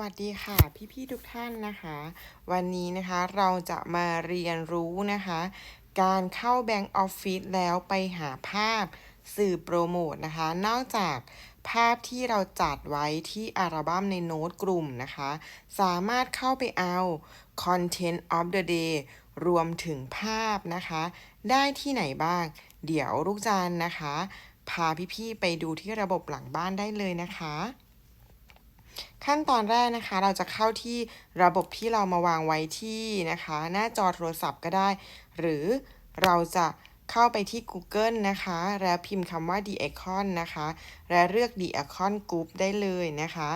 วัสดีค่ะพี่ๆทุกท่านนะคะ วันนี้นะคะเราจะมาเรียนรู้นะคะ การเข้าแบงก์ออฟฟิศแล้วไปหาภาพสื่อโปรโมทนะคะ นอกจากภาพที่เราจัดไว้ที่อัลบั้มในโน้ตกลุ่มนะคะ สามารถเข้าไปเอา Content of the Day รวมถึงภาพนะคะ ได้ที่ไหนบ้าง เดี๋ยวลูกจันนะคะ พาพี่ๆไปดูที่ระบบหลังบ้านได้เลยนะคะ ขั้นตอนแรกนะคะ เราจะเข้าที่ระบบที่เรามาวางไว้ที่นะคะ หน้าจอโทรศัพท์ก็ได้ หรือเราจะเข้าไปที่ Google นะคะ แล้วพิมพ์คำว่า The Icon นะคะ และเลือก The Icon Group ได้เลยนะคะ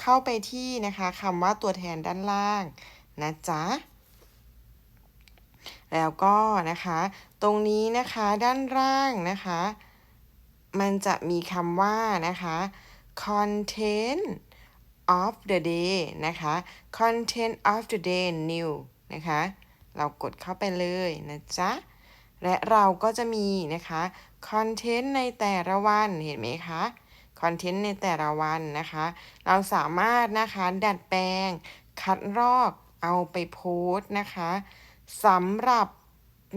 เข้าไปที่นะคะคำว่าตัวแทนด้านล่างนะจ๊ะแล้วก็นะคะ ตรงนี้นะคะด้านล่างนะคะ มันจะมีคำว่านะคะ content of the day นะคะ content of the day new นะคะ เรากดเข้าไปเลยนะจ๊ะ และเราก็จะมีนะคะ content ในแต่ละวันเห็นไหมคะ content ในแต่ละวันนะคะ เราสามารถนะคะดัดแปลง คัดลอกเอาไปโพสต์นะคะสำหรับ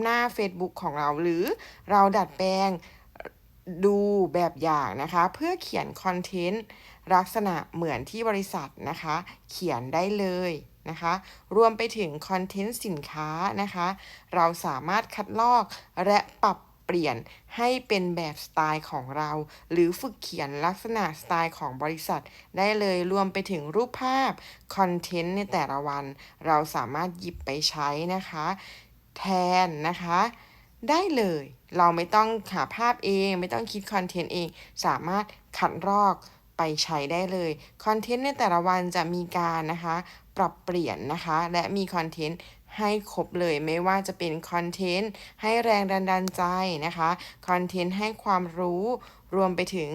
หน้า Facebook ของเราหรือเราดัดแปลงดูแบบอย่างนะคะ เพื่อเขียนคอนเทนต์ ลักษณะเหมือนที่บริษัทนะคะ เขียนได้เลยนะคะ รวมไปถึงคอนเทนต์สินค้านะคะ เราสามารถคัดลอกและปรับเปลี่ยนให้เป็นแบบสไตล์ของเรา หรือฝึกเขียนลักษณะสไตล์ของบริษัท ได้เลยรวมไปถึงรูปภาพคอนเทนต์ในแต่ละวัน เราสามารถหยิบไปใช้นะคะ แทนนะคะ ได้เลยเราไม่ต้องหาภาพเอง ไม่ต้องคิดคอนเทนต์เอง สามารถคัดลอก ไปใช้ได้เลย คอนเทนต์ในแต่ละวันจะมีการนะคะ ปรับเปลี่ยนนะคะ และมีคอนเทนต์ให้ครบเลยไม่ว่าจะเป็นคอนเทนต์ให้แรงดันดาลใจนะคะคอนเทนต์ให้ความรู้ รวมไปถึง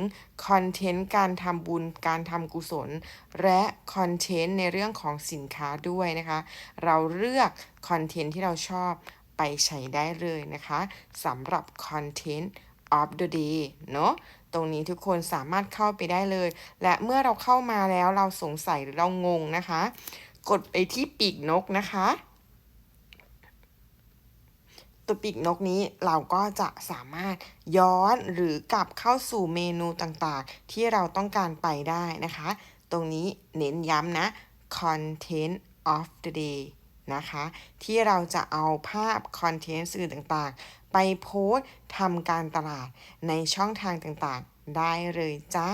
คอนเทนต์การทำบุญการทำกุศล และคอนเทนต์ในเรื่องของสินค้าด้วยนะคะ เราเลือกคอนเทนต์ที่เราชอบไปใช้ได้เลยนะคะสำหรับ Content of the Day เนาะ ตรงนี้ทุกคนสามารถเข้าไปได้เลย และเมื่อเราเข้ามาแล้วเราสงสัยหรือเรางงนะคะ กดไปที่ปีกนกนะคะ ตัวปีกนกนี้เราก็จะสามารถย้อนหรือกลับเข้าสู่เมนูต่างๆ ที่เราต้องการไปได้นะคะ ตรงนี้เน้นย้ำนะ Content of the Day นะคะ ที่เราจะเอาภาพคอนเทนต์สื่อต่างๆ ไปโพสต์ทำการตลาดในช่องทางต่างๆ ได้เลยจ้า